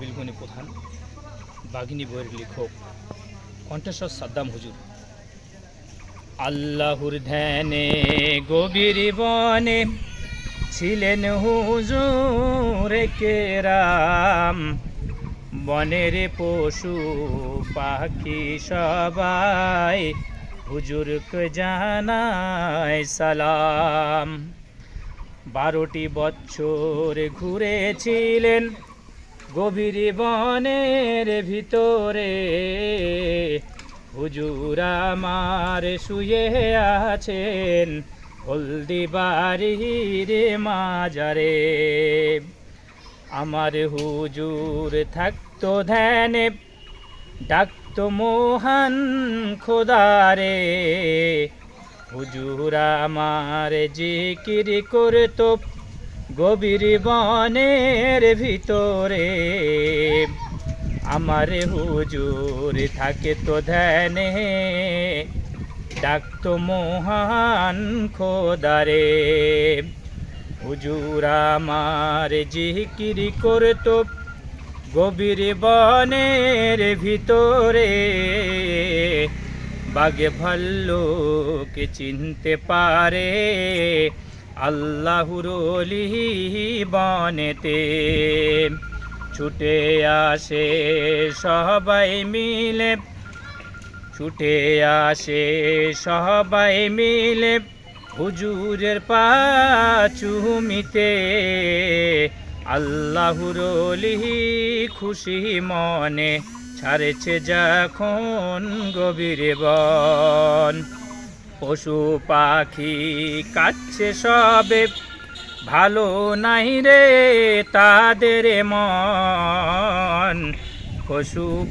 বিলগুনি প্রধান, বাঘিনী বইয়ের লেখক, কণ্ঠস্বর সাদ্দাম হুজুর। আল্লাহর ধ্যানে গভীর বনে ছিলেন হুজুর কেরাম বনের পশু পাখি সবাই হুজুরকে জানায় সালাম। বারোটি বছর ঘুরেছিলেন গভীর বনের ভিতরে হুজুর আমার শুয়ে আছেন হলদি বাড়ির মাজারে। আমার হুজুর থাকতো ধ্যানে, ডাকতো মোহন খোদারে। হুজুর আমার জিকির করতো গভীর বনের ভিতরে। আমার হুজুর থাকে তো ধ্যানে, ডাকতো মোহান খোদারে। হুজুর আমার জিকির করতো গভীর বনের ভিতরে। বাগে ভাল্লুকে চিনতে পারে আল্লাহর বনেতে ছুটে আসে সবাই মিলে, ছুটে আসে সবাই মিলে হুজুরের পাচুমিতে। আল্লাহর অলি খুশি মনে ছাড়েছে যখন গভীর বন। পশু পাখি কাচ্ছে সবে। ভালো নাই রে তাদের মন। পশু